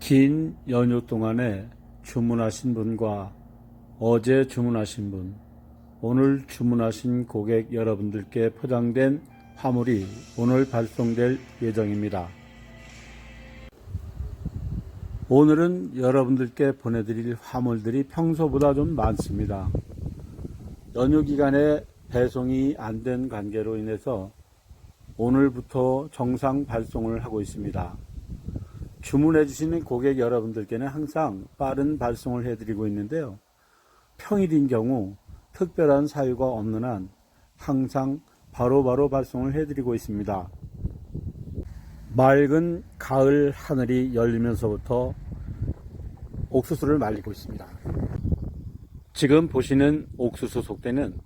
긴 연휴 동안에 주문하신 분과 어제 주문하신 분, 오늘 주문하신 고객 여러분들께 포장된 화물이 오늘 발송될 예정입니다. 오늘은 여러분들께 보내드릴 화물들이 평소보다 좀 많습니다. 연휴 기간에 배송이 안 된 관계로 인해서 오늘부터 정상 발송을 하고 있습니다. 주문해 주시는 고객 여러분들께는 항상 빠른 발송을 해드리고 있는데요. 평일인 경우 특별한 사유가 없는 한 항상 바로 바로 발송을 해드리고 있습니다. 맑은 가을 하늘이 열리면서부터 옥수수를 말리고 있습니다. 지금 보시는 옥수수 속대는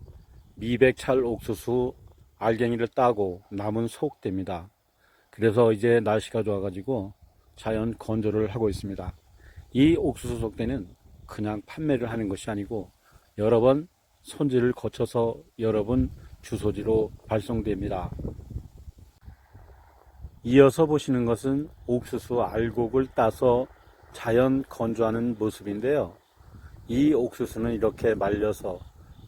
미백찰 옥수수 알갱이를 따고 남은 속대입니다. 그래서 이제 날씨가 좋아가지고 자연 건조를 하고 있습니다. 이 옥수수 속대는 그냥 판매를 하는 것이 아니고 여러 번 손질을 거쳐서 여러분 주소지로 발송됩니다. 이어서 보시는 것은 옥수수 알곡을 따서 자연 건조하는 모습인데요. 이 옥수수는 이렇게 말려서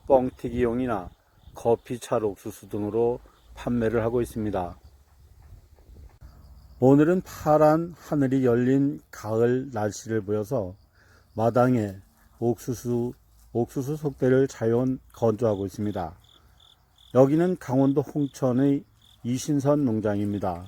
뻥튀기용이나 커피찰 옥수수 등으로 판매를 하고 있습니다. 오늘은 파란 하늘이 열린 가을 날씨를 보여서 마당에 옥수수, 옥수수 속대를 자연 건조하고 있습니다. 여기는 강원도 홍천의 이신선 농장입니다.